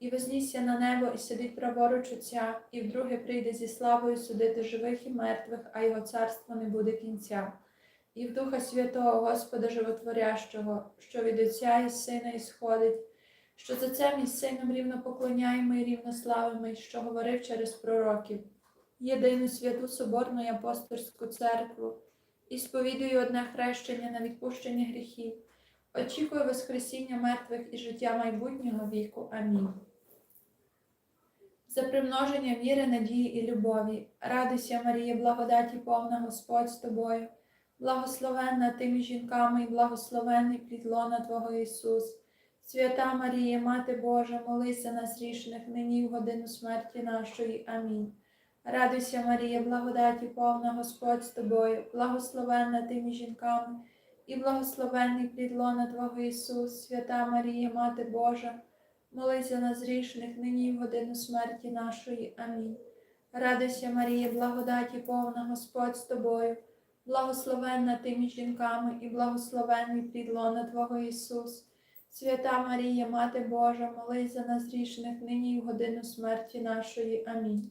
і вознісся на небо, і сидить праворуч Отця, і вдруге прийде зі славою судити живих і мертвих, а його царство не буде кінця. І в Духа Святого Господа Животворящого, що від Отця і Сина ісходить, що за цим і сином рівно поклоняємо і рівно славимо, і що говорив через пророків, єдину святу Соборну і апостольську церкву, і сповідую одне хрещення на відпущення гріхів, очікую Воскресіння мертвих і життя майбутнього віку. Амінь. За примноження віри, надії і любові, радуйся, Марія, благодаті повна Господь з тобою, благословенна ти між жінками і благословенний плід лона Твого Ісус. Свята Марія, Мати Божа, молись за нас грішних, нині в годину смерті нашої. Амінь. Радуйся, Марія, благодаті повна Господь з тобою, благословенна ти між жінками, і благословенний плід лона Твого Ісус, свята Марія, Мати Божа, молись за нас грішних, нині в годину смерті нашої. Амінь. Радуйся, Марія, благодаті повна Господь з тобою, благословенна ти між жінками, і благословенний плід лона Твого Ісус. Свята Марія, Мати Божа, молись за нас грішних, нині і в годину смерті нашої. Амінь.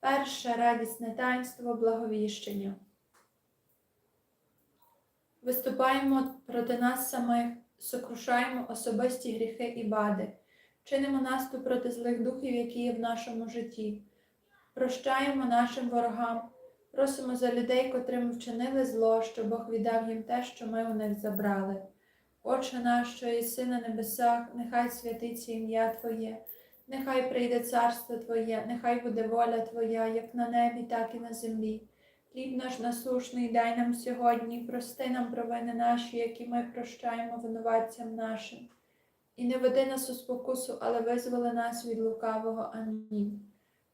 Перше радісне таїнство благовіщення. Виступаємо проти нас самих, сокрушаємо особисті гріхи і бади, чинимо наступ проти злих духів, які є в нашому житті, прощаємо нашим ворогам, просимо за людей, котрим вчинили зло, що Бог віддав їм те, що ми у них забрали. Отче наш, що єси на небесах, нехай святиться ім'я Твоє, нехай прийде царство Твоє, нехай буде воля Твоя, як на небі, так і на землі. Хліб наш насушний дай нам сьогодні, прости нам провини наші, які ми прощаємо винуватцям нашим. І не веди нас у спокусу, але визволи нас від лукавого. Амінь.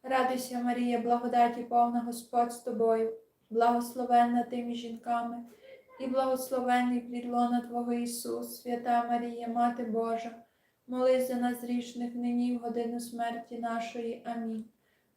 Радуйся, Марія, благодаті повна Господь з тобою, благословенна ти між жінками і благословенний плід лона Твого Ісус, свята Марія, Мати Божа, молись за нас грішних нині в годину смерті нашої. Амінь.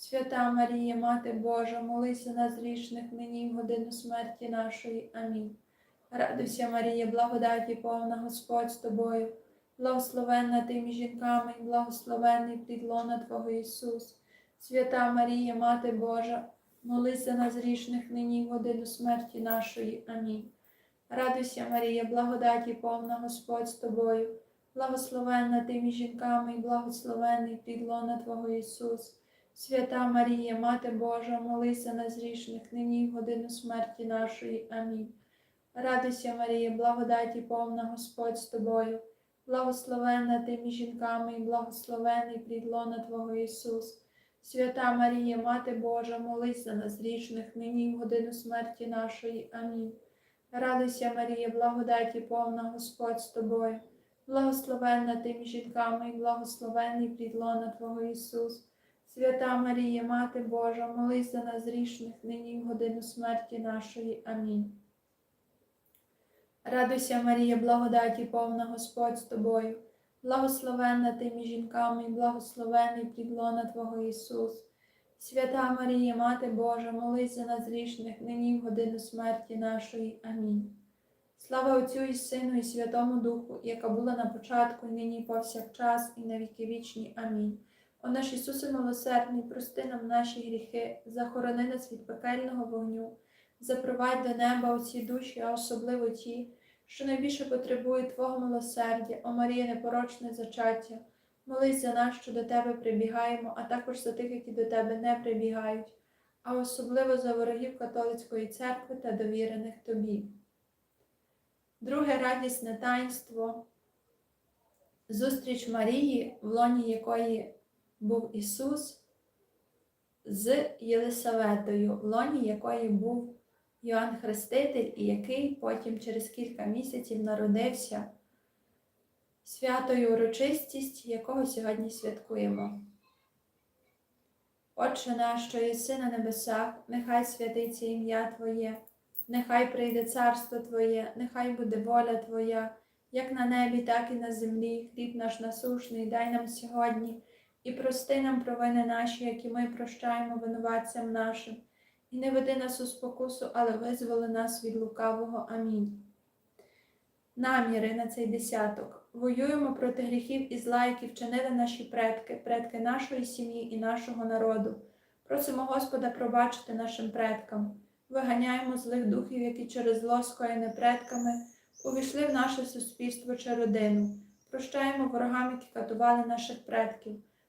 Свята Марія, Мати Божа, молись за нас грішних нині в годину смерті нашої. Амінь. Радуйся, Марія, благодаті повна Господь з тобою, благословенна ти між жінками, і благословенний плід Твого Ісус. Свята Марія, Мати Божа, молись за нас грішних нині в годину смерті нашої. Амінь. Радуйся, Марія, благодаті повна Господь з тобою, благословенна ти жінками, і благословенний плід лона Твого Ісус. Свята Марія, Мати Божа, молись за нас грішних нині в годину смерті нашої. Амінь. Радуйся, Марія, благодаті повна Господь з тобою, благословенна ти між жінками, і благословенний плід лона Твого Ісус. Свята Марія, Мати Божа, молись за нас грішних, нині і в годину смерті нашої. Амінь. Радуйся, Марія, благодаті повна Господь з тобою, благословенна ти між жінками і благословенний плід лона Твого Ісус. Свята Марія, Мати Божа, молись за нас грішних, нині в годину смерті нашої. Амінь. Радуйся, Марія, благодаті повна Господь з тобою, благословенна ти між жінками і благословений плід лона Твого Ісус. Свята Марія, Мати Божа, молись за нас грішних, нині в годину смерті нашої. Амінь. Слава Отцю і Сину, і Святому Духу, яка була на початку, і нині повсякчас, і на віки вічні. Амінь. О наш Ісусе милосердний, прости нам наші гріхи, захорони нас від пекельного вогню, запровадь до неба оці душі, а особливо ті, що найбільше потребують Твого милосердя, о Марія, непорочне зачаття. Молись за нас, що до Тебе прибігаємо, а також за тих, які до Тебе не прибігають, а особливо за ворогів католицької церкви та довірених Тобі. Друге радісне таїнство зустріч Марії, в лоні якої був Ісус, з Єлисаветою, в лоні якої був Йоанн Хреститель, і який потім через кілька місяців народився святою урочистість, якого сьогодні святкуємо. Отче наш, що єси на небесах, нехай святиться ім'я Твоє, нехай прийде царство Твоє, нехай буде воля Твоя, як на небі, так і на землі. Хліб наш насушний, дай нам сьогодні, і прости нам провини наші, які ми прощаємо винуватцям нашим, і не веди нас у спокусу, але визволи нас від лукавого. Амінь. Наміри на цей десяток. Воюємо проти гріхів і зла, які вчинили наші предки, предки нашої сім'ї і нашого народу. Просимо Господа пробачити нашим предкам. Виганяємо злих духів, які через зло скоєне предками увійшли в наше суспільство чи родину. Прощаємо ворогам, які катували наших предків.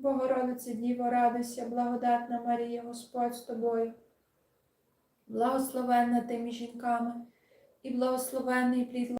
Богородице Діво, радуйся, благодатна Марія, Господь з тобою, благословенна ти між жінками і благословенний плід